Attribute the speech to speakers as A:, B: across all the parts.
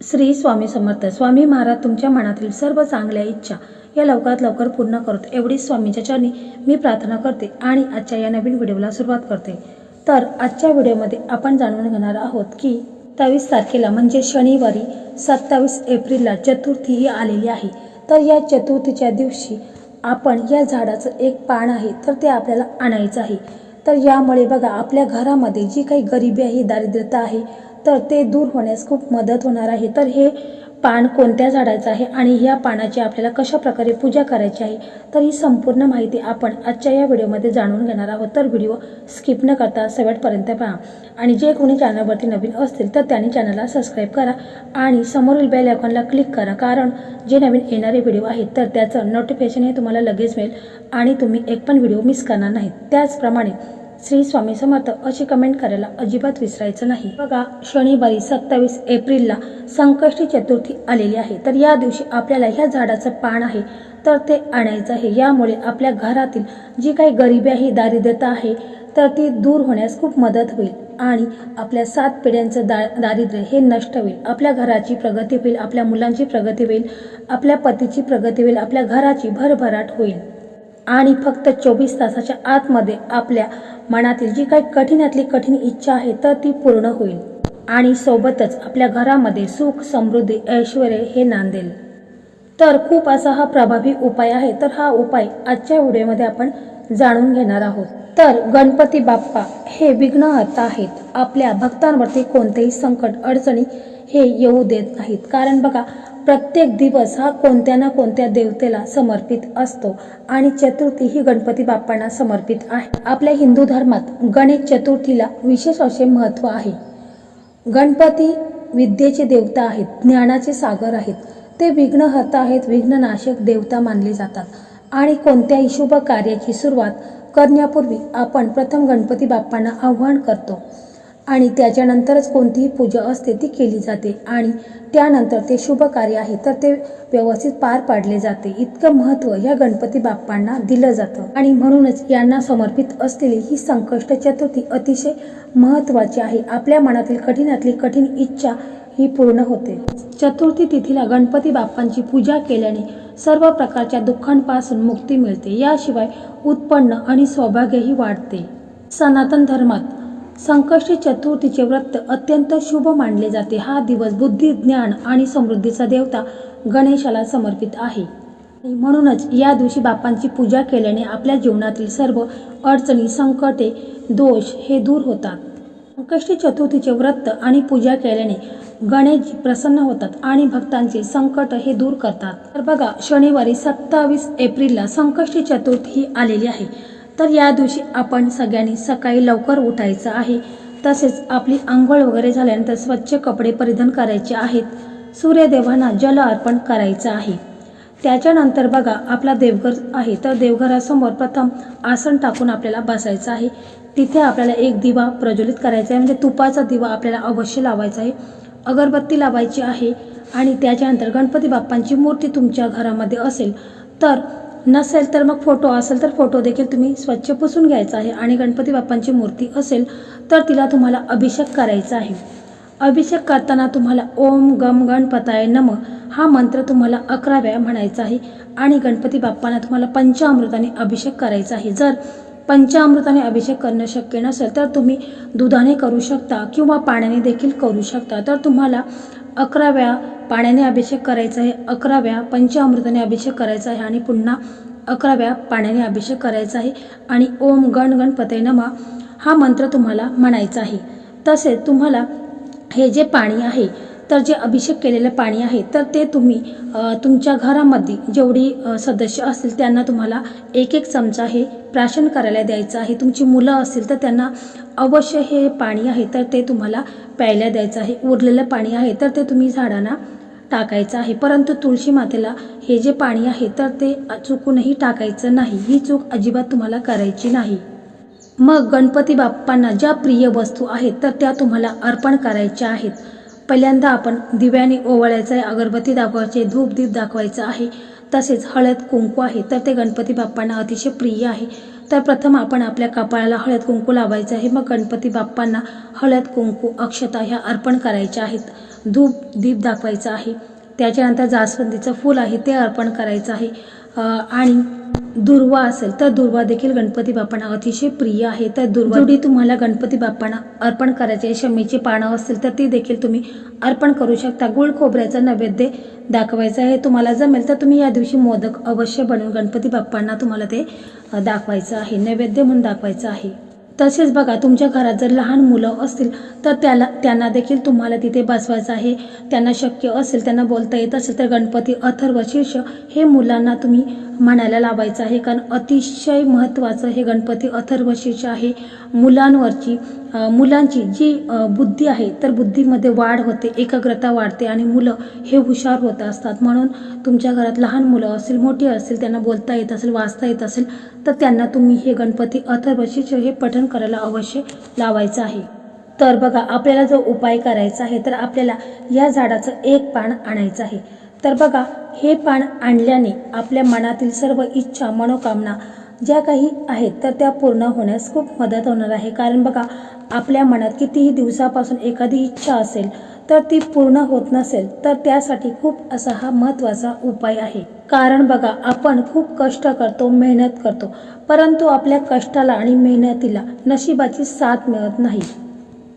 A: श्री स्वामी समर्थ. स्वामी महाराज तुमच्या मनातील सर्व चांगल्या इच्छा या लवकरात लवकर पूर्ण करत एवढीच स्वामीच्या चरणी मी प्रार्थना करते आणि आजच्या या नवीन व्हिडिओला सुरुवात करते. तर आजच्या व्हिडिओमध्ये आपण जाणून घेणार आहोत की सत्तावीस तारखेला म्हणजे शनिवारी सत्तावीस एप्रिलला चतुर्थी ही आलेली आहे. तर या चतुर्थीच्या दिवशी आपण या झाडाचं एक पान आहे तर ते आपल्याला आणायचं आहे. तर यामुळे बघा आपल्या घरामध्ये जी काही गरिबी आहे दारिद्र्यता आहे तर ते दूर होण्यास खूप मदत होणार आहे. तर हे पान कोणत्या झाडाचं आहे आणि ह्या पानाची आपल्याला कशा प्रकारे पूजा करायची आहे? तर ही संपूर्ण माहिती आपण आजच्या या व्हिडिओमध्ये जाणून घेणार आहोत. तर व्हिडिओ स्किप न करता शेवटपर्यंत पहा. आणि जे कोणी चॅनलवरती नवीन असतील तर त्यांनी चॅनलला सबस्क्राईब करा आणि समोरील बेल आयकॉनला क्लिक करा. कारण जे नवीन येणारे व्हिडिओ आहेत तर त्याचं नोटिफिकेशन हे तुम्हाला लगेच मिळेल आणि तुम्ही एक पण व्हिडिओ मिस करणार नाहीत. त्याचप्रमाणे श्री स्वामी समर्थ अशी कमेंट करायला अजिबात विसरायचं नाही. बघा शनिवारी सत्तावीस एप्रिलला संकष्टी चतुर्थी आलेली आहे. तर या दिवशी आपल्याला ह्या झाडाचं पान आहे. तर ते आणायचं आहे. यामुळे आपल्या घरातील जी काही गरिबी आहे दारिद्र्यता आहे तर ती दूर होण्यास खूप मदत होईल आणि आपल्या सात पिढ्यांचं दा दारिद्र्य हे नष्ट होईल. आपल्या घराची प्रगती होईल आपल्या मुलांची प्रगती होईल आपल्या पतीची प्रगती होईल आपल्या घराची भरभराट होईल. आणि फक्त चोवीस तासाच्या आतमध्ये आपल्या मनातील जी काही कठीणातली कठीण इच्छा आहे तर ती पूर्ण होईल. आणि सोबतच आपल्या घरामध्ये सुख समृद्धी ऐश्वर हे नांदेल. तर खूप असा हा प्रभावी उपाय आहे तर हा उपाय आजच्या व्हिडिओमध्ये आपण जाणून घेणार आहोत. तर गणपती बाप्पा हे विघ्नहर्ता आहेत. आपल्या भक्तांवरती कोणतेही संकट अडचणी हे येऊ देत नाहीत. कारण बघा प्रत्येक दिवस हा कोणत्या ना कोणत्या देवतेला समर्पित असतो आणि चतुर्थी ही गणपती बाप्पांना समर्पित आहे. आपल्या हिंदू धर्मात गणेश चतुर्थीला विशेष असे महत्त्व आहे. गणपती विद्येचे देवता आहेत ज्ञानाचे सागर आहेत. ते विघ्नहर्ता आहेत विघ्ननाशक देवता मानले जातात. आणि कोणत्याही शुभ कार्याची सुरुवात करण्यापूर्वी आपण प्रथम गणपती बाप्पांना आव्हान करतो. आणि त्याच्यानंतरच कोणतीही पूजा असते ती केली जाते. आणि त्यानंतर ते शुभ कार्य आहे तर ते व्यवस्थित पार पाडले जाते. इतकं महत्त्व या गणपती बाप्पांना दिलं जातं. आणि म्हणूनच यांना समर्पित असलेली ही संकष्ट चतुर्थी अतिशय महत्त्वाची आहे. आपल्या मनातील कठीणातली कठीण इच्छा ही पूर्ण होते. चतुर्थी तिथीला गणपती बाप्पांची पूजा केल्याने सर्व प्रकारच्या दुःखांपासून मुक्ती मिळते. याशिवाय उत्पन्न आणि सौभाग्यही वाढते. सनातन धर्मात संकष्टी चतुर्थीचे व्रत अत्यंत शुभ मानले जाते. हा दिवस बुद्धी ज्ञान आणि समृद्धीचा देवता गणेशाला समर्पित आहे. म्हणूनच या दिवशी बापांची पूजा केल्याने आपल्या जीवनातील सर्व अडचणी संकटे दोष हे दूर होतात. संकष्टी चतुर्थीचे व्रत आणि पूजा केल्याने गणेश प्रसन्न होतात आणि भक्तांचे संकट हे दूर करतात. तर बघा शनिवारी सत्तावीस एप्रिलला संकष्टी चतुर्थी आलेली आहे. तर या दिवशी आपण सगळ्यांनी सकाळी लवकर उठायचं आहे. तसेच आपली आंघोळ वगैरे झाल्यानंतर स्वच्छ कपडे परिधान करायचे आहेत. सूर्यदेवांना जल अर्पण करायचं आहे. त्याच्यानंतर बघा आपला देवघर आहे. तर देवघरासमोर प्रथम आसन टाकून आपल्याला बसायचं आहे. तिथे आपल्याला एक दिवा प्रज्वलित करायचा आहे. म्हणजे तुपाचा दिवा आपल्याला अवश्य लावायचा आहे. अगरबत्ती लावायची आहे. आणि त्याच्यानंतर गणपती बाप्पांची मूर्ती तुमच्या घरामध्ये असेल तर नसेल तर मग फोटो असेल तर फोटो देखील तुम्ही स्वच्छ पुसून घ्यायचा आहे. आणि गणपती बाप्पांची मूर्ती असेल तर तिला तुम्हाला अभिषेक करायचा आहे. अभिषेक करताना तुम्हाला ओम गम गणपताय नम हा मंत्र तुम्हाला अकरा वेळा म्हणायचा आहे. आणि गणपती बाप्पांना तुम्हाला पंचामृताने अभिषेक करायचा आहे. जर पंचामृताने अभिषेक करणं शक्य नसेल तर तुम्ही दुधाने करू शकता किंवा पाण्याने देखील करू शकता. तर तुम्हाला अकरा वेळा पाण्याने अभिषेक करायचा आहे. अकरा वेळा पंचामृताने अभिषेक करायचा आहे आणि पुन्हा अकरा वेळा पाण्याने अभिषेक करायचा आहे. आणि ओम गण गणपते नमा हा मंत्र तुम्हाला म्हणायचा आहे. तसेच तुम्हाला हे जे पाणी आहे तर जे अभिषेक केलेलं पाणी आहे तर ते तुम्ही तुमच्या घरामध्ये जेवढी सदस्य असतील त्यांना तुम्हाला एक एक चमचा हे प्राशन करायला द्यायचं आहे. तुमची मुलं असतील तर त्यांना अवश्य हे पाणी आहे तर ते तुम्हाला प्यायला द्यायचं आहे. उरलेलं पाणी आहे तर ते तुम्ही झाडांना टाकायचं आहे. परंतु तुळशी मातेला हे जे पाणी आहे तर ते चुकूनही टाकायचं नाही. ही चूक अजिबात तुम्हाला करायची नाही. मग गणपती बाप्पांना ज्या प्रिय वस्तू आहेत तर त्या तुम्हाला अर्पण करायच्या आहेत. पहिल्यांदा आपण दिव्याने ओवाळायचं आहे अगरबत्ती दाखवायचे धूप दीप दाखवायचं आहे. तसेच हळद कुंकू आहे तर ते गणपती बाप्पांना अतिशय प्रिय आहे. तर प्रथम आपण आपल्या कपाळाला हळद कुंकू लावायचं आहे. मग गणपती बाप्पांना हळद कुंकू अक्षता ह्या अर्पण करायच्या आहेत. धूप दीप दाखवायचं आहे. त्याच्यानंतर जास्वंदीचं फूल आहे ते अर्पण करायचं आहे. आणि दुर्वा असेल तर दुर्वा देखील गणपती बाप्पांना अतिशय प्रिय आहे. तर दुर्वा जुडी तुम्हाला गणपती बाप्पांना अर्पण करायचे आहे, शमीची पानं असतील तर ती देखील तुम्ही अर्पण करू शकता. गुळ खोबऱ्याचं नैवेद्य दाखवायचं आहे. तुम्हाला जमेल तर तुम्ही या दिवशी मोदक अवश्य बनवून गणपती बाप्पांना तुम्हाला ते दाखवायचं आहे. नैवेद्य म्हणून दाखवायचं आहे. तसेच बघा तुमच्या घरात जर लहान मुलं असतील तर त्याला त्यांना देखील तुम्हाला तिथे बसवायचं आहे. त्यांना शक्य असेल त्यांना बोलता येत असेल तर गणपती अथर्व शीर्ष हे मुलांना तुम्ही म्हणायला लावायचं आहे. कारण अतिशय महत्त्वाचं हे गणपती अथर्व आहे. मुलांवरची मुलांची जी बुद्धी आहे तर बुद्धीमध्ये वाढ होते एकाग्रता वाढते आणि मुलं हे हुशार होत असतात. म्हणून तुमच्या घरात लहान मुलं असतील मोठी असेल त्यांना बोलता येत असेल वाचता येत असेल तर त्यांना तुम्ही हे गणपती अथर्व हे पठण करायला अवश्य लावायचं आहे. तर बघा आपल्याला जो उपाय करायचा आहे तर आपल्याला या झाडाचं एक पान आणायचं आहे. तर बघा हे पान आणल्याने आपल्या मनातील सर्व इच्छा मनोकामना ज्या काही आहेत तर त्या पूर्ण होण्यास खूप मदत होणार आहे. कारण बघा आपल्या मनात कितीही दिवसापासून एखादी इच्छा असेल तर ती पूर्ण होत नसेल तर त्यासाठी खूप असा हा महत्त्वाचा उपाय आहे. कारण बघा आपण खूप कष्ट करतो मेहनत करतो परंतु आपल्या कष्टाला आणि मेहनतीला नशिबाची साथ मिळत नाही.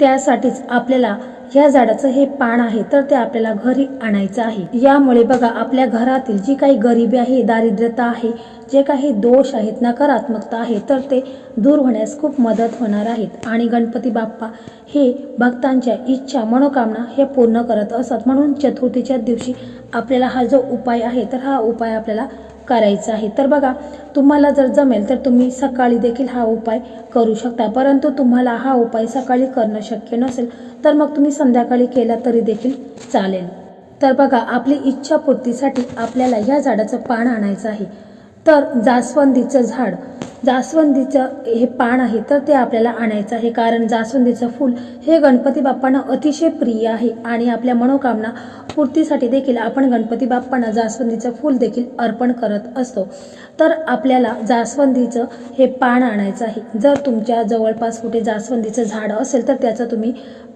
A: त्यासाठीच आपल्याला या झाडाचं हे पान आहे तर ते आपल्याला घरी आणायचं आहे. यामुळे बघा आपल्या घरातील जी काही गरिबी आहे दारिद्र्यता आहे जे काही दोष आहेत नकारात्मकता आहे तर ते दूर होण्यास खूप मदत होणार आहेत. आणि गणपती बाप्पा हे भक्तांच्या इच्छा मनोकामना हे पूर्ण करत असतात म्हणून चतुर्थीच्या दिवशी आपल्याला हा जो उपाय आहे तर हा उपाय आपल्याला करायचा आहे. तर बघा तुम्हाला जर जमेल तर तुम्ही सकाळी देखील हा उपाय करू शकता. परंतु तुम्हाला हा उपाय सकाळी करणं शक्य नसेल तर मग तुम्ही संध्याकाळी केला तरी देखील चालेल. तर बघा आपली इच्छापूर्तीसाठी आपल्याला या झाडाचं पान आणायचं आहे. तर जास्वंदीचं झाड जास्वंदीचं हे पान आहे तर ते आपल्याला आणायचं आहे. कारण जास्वंदीचं फूल हे गणपती बाप्पांना अतिशय प्रिय आहे आणि आपल्या मनोकामना पूर्तीसाठी देखील आपण गणपती बाप्पांना जास्वंदीचं फूल देखील अर्पण करत असतो. तर आपल्याला जास्वंदीचं हे पान आणायचं आहे. जर तुमच्या जवळपास कुठे जास्वंदीचं झाड असेल तर त्याचं तुम्ही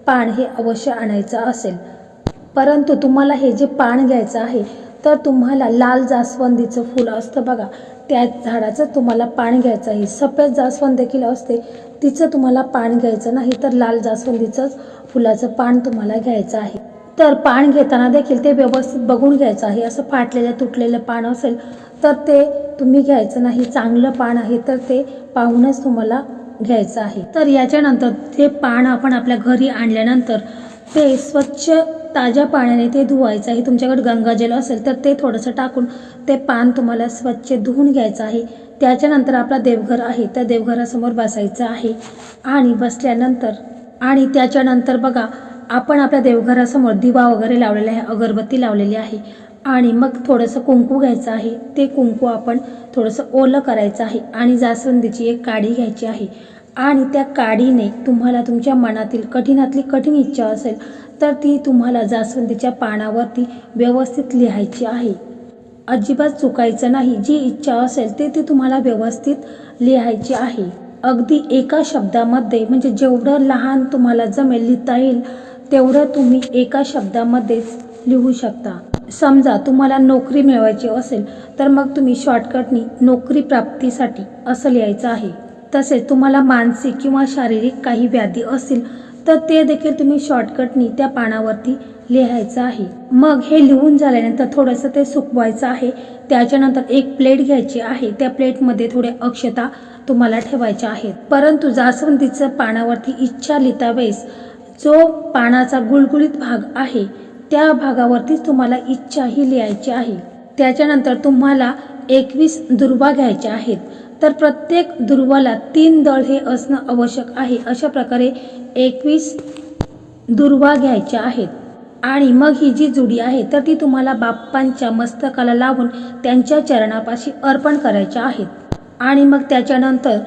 A: पान हे अवश्य आणायचं असेल. परंतु तुम्हाला हे जे पान घ्यायचं आहे तर तुम्हाला लाल जास्वंदीचं फुलं असतं बघा. त्या झाडाचं तुम्हाला पान घ्यायचं आहे. सफेद जास्वंद देखील असते. तिचं तुम्हाला पान घ्यायचं नाही तर लाल जास्वंदीचंच फुलाचं पान तुम्हाला घ्यायचं आहे. तर पान घेताना देखील ते व्यवस्थित बघून घ्यायचं आहे. असं फाटलेलं तुटलेलं पान असेल तर ते तुम्ही घ्यायचं नाही. चांगलं पान आहे तर ते पाहूनच तुम्हाला घ्यायचं आहे. तर याच्यानंतर ते पान आपण आपल्या घरी आणल्यानंतर ते स्वच्छ ताज्या पाण्याने ते धुवायचं आहे तुमच्याकडे गंगाजल असेल तर ते थोडंसं टाकून ते पान तुम्हाला स्वच्छ धुवून घ्यायचं आहे. त्याच्यानंतर आपला देवघर आहे. त्या देवघरासमोर बसायचं आहे. आणि बसल्यानंतर आणि त्याच्यानंतर बघा आपण आपल्या देवघरासमोर दिवा वगैरे लावलेला आहे. अगरबत्ती लावलेली आहे. आणि मग थोडंसं कुंकू घ्यायचं आहे. ते कुंकू आपण थोडंसं ओलं करायचं आहे. आणि जास्वंदीची एक काडी घ्यायची आहे. आणि त्या काडीने तुम्हाला तुमच्या मनातील कठीणातली कठीण इच्छा असेल तर ती तुम्हाला जास्वंदीच्या पानावरती व्यवस्थित लिहायची आहे. अजिबात चुकायचं नाही जी इच्छा असेल ते ती तुम्हाला व्यवस्थित लिहायची आहे. अगदी एका शब्दामध्ये म्हणजे जेवढं लहान तुम्हाला जमेल लिहिता येईल तेवढं तुम्ही एका शब्दामध्येच लिहू शकता. समजा तुम्हाला नोकरी मिळवायची असेल तर मग तुम्ही शॉर्टकटनी नोकरी प्राप्तीसाठी असं लिहायचं आहे. तसेच तुम्हाला मानसिक किंवा शारीरिक काही व्याधी असतील तर ते देखील तुम्ही शॉर्टकटनी त्या पानावरती लिहायचं आहे. मग हे लिहून झाल्यानंतर थोडंसं ते सुकवायचं आहे. त्याच्यानंतर एक प्लेट घ्यायची आहे. त्या प्लेटमध्ये थोडे अक्षता तुम्हाला ठेवायच्या आहेत. परंतु जास्वंदीचं पानावरती इच्छा लिहिता वेळेस जो पानाचा गुळगुळीत भाग आहे त्या भागावरतीच तुम्हाला इच्छा ही लिहायची आहे. त्याच्यानंतर तुम्हाला एकवीस दुर्वा घ्यायच्या आहेत. तर प्रत्येक दुर्वाला तीन दळ हे असणं आवश्यक आहे अशा प्रकारे एकवीस दुर्वा घ्यायच्या आहेत. आणि मग ही जी जुडी आहे तर ती तुम्हाला बाप्पांच्या मस्तकाला लावून त्यांच्या चरणापाशी अर्पण करायच्या आहेत. आणि मग त्याच्यानंतर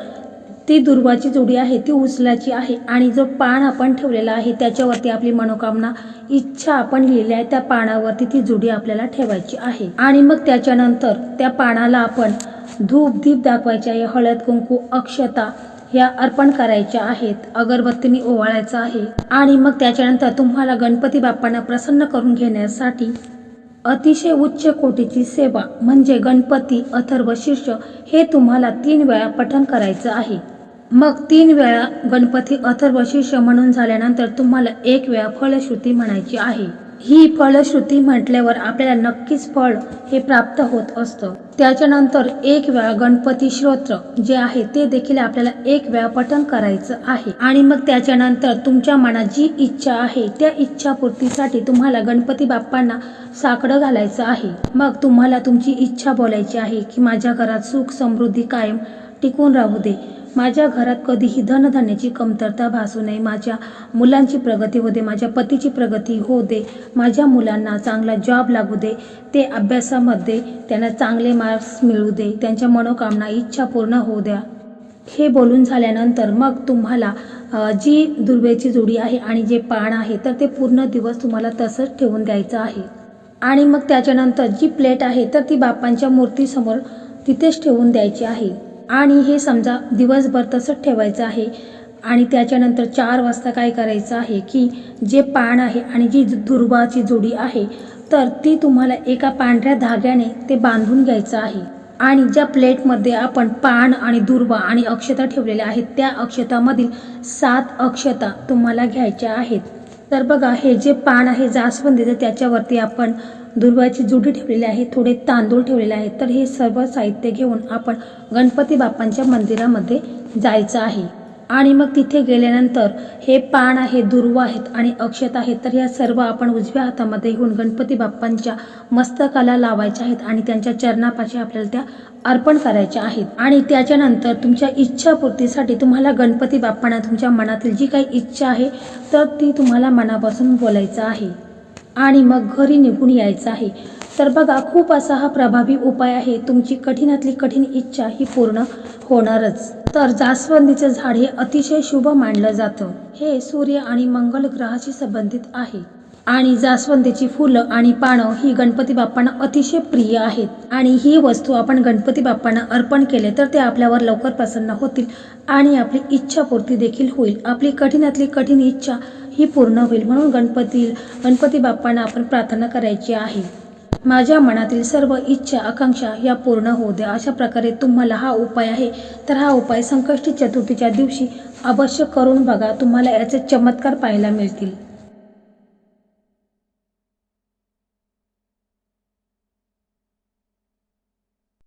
A: ती दुर्वाची जुडी आहे ती उचलायची आहे. आणि जो पान आपण ठेवलेला आहे त्याच्यावरती आपली मनोकामना इच्छा आपण लिहिली आहे त्या पानावरती ती जुडी आपल्याला ठेवायची आहे. आणि मग त्याच्यानंतर त्या पानाला आपण धूप दीप दाखवायचे आहे हळद कुंकू अक्षता या अर्पण करायच्या आहेत. अगरबत्तीने ओवाळायचं आहे. आणि मग त्याच्यानंतर तुम्हाला गणपती बाप्पांना प्रसन्न करून घेण्यासाठी अतिशय उच्च कोटीची सेवा म्हणजे गणपती अथर्व शीर्ष हे तुम्हाला तीन वेळा पठण करायचं आहे. मग तीन वेळा गणपती अथर्व शीर्ष म्हणून झाल्यानंतर तुम्हाला एक वेळा फलश्रुती म्हणायची आहे. ही फलश्रुती म्हटल्यावर आपल्याला नक्कीच फळ हे प्राप्त होत असतं. त्याच्यानंतर एक वेळा गणपती श्रोत्र जे आहे ते देखील आपल्याला एक वेळा पठन करायचं आहे. आणि मग त्याच्यानंतर तुमच्या मनात जी इच्छा आहे त्या इच्छापूर्तीसाठी तुम्हाला गणपती बाप्पांना साकडं घालायचं आहे. मग तुम्हाला तुमची इच्छा बोलायची आहे की माझ्या घरात सुख समृद्धी कायम टिकून राहू दे. माझ्या घरात कधीही धनधान्याची कमतरता भासू नये. माझ्या मुलांची प्रगती होऊ दे. माझ्या पतीची प्रगती होऊ दे. माझ्या मुलांना चांगला जॉब लागू दे. ते अभ्यासामध्ये त्यांना चांगले मार्क्स मिळू दे. त्यांच्या मनोकामना इच्छा पूर्ण होऊ द्या. हे बोलून झाल्यानंतर मग तुम्हाला जी दुर्वेची जोडी आहे आणि जे पान आहे तर ते पूर्ण दिवस तुम्हाला तसंच ठेवून द्यायचं आहे. आणि मग त्याच्यानंतर जी प्लेट आहे तर ती बाप्पांच्या मूर्तीसमोर तिथेच ठेवून द्यायची आहे. आणि हे समजा दिवसभर तसंच ठेवायचं आहे. आणि त्याच्यानंतर चार वाजता काय करायचं आहे की जे पान आहे आणि जी दुर्वाची जोडी आहे तर ती तुम्हाला एका पांढऱ्या धाग्याने ते बांधून घ्यायचं आहे. आणि ज्या प्लेटमध्ये आपण पान आणि दुर्वा आणि अक्षता ठेवलेल्या आहेत त्या अक्षतामधील सात अक्षता तुम्हाला घ्यायच्या आहेत. तर बघा हे जे पान आहे जास्वंदीचं त्याच्यावरती आपण दुर्वाची जुडी ठेवलेली आहे थोडे तांदूळ ठेवलेले आहेत. तर हे सर्व साहित्य घेऊन आपण गणपती बाप्पांच्या मंदिरामध्ये जायचं आहे. आणि मग तिथे गेल्यानंतर हे पान आहे दुर्व आहेत आणि अक्षत आहेत तर या सर्व आपण उजव्या हातामध्ये घेऊन गणपती बाप्पांच्या मस्तकाला लावायच्या आहेत आणि त्यांच्या चरणापाशी आपल्याला त्या अर्पण करायच्या आहेत. आणि त्याच्यानंतर तुमच्या इच्छापूर्तीसाठी तुम्हाला गणपती बाप्पांना तुमच्या मनातील जी काही इच्छा आहे तर ती तुम्हाला मनापासून बोलायचं आहे. आणि मग घरी निघून यायचं आहे. तर बघा खूप असा हा प्रभावी उपाय आहे. तुमची कठीणातली कठीण इच्छा ही पूर्ण होणारच. तर जास्वंदीचं झाड हे अतिशय शुभ मानलं जातं. हे सूर्य आणि मंगल ग्रहाशी संबंधित आहे. आणि जास्वंदीची फुलं आणि पानं ही गणपती बाप्पांना अतिशय प्रिय आहेत. आणि ही वस्तू आपण गणपती बाप्पांना अर्पण केले तर ते आपल्यावर लवकर प्रसन्न होतील आणि आपली इच्छापूर्ती देखील होईल. आपली कठीणातली कठीण इच्छा ही पूर्ण होईल म्हणून गणपती गणपती बाप्पांना आपण प्रार्थना करायची आहे. माझ्या मनातील सर्व इच्छा आकांक्षा या पूर्ण होऊ द्या. अशा प्रकारे तुम्हाला हा उपाय आहे. तर हा उपाय संकष्टी चतुर्थीच्या दिवशी अवश्य करून बघा. तुम्हाला याचे चमत्कार पाहायला मिळतील.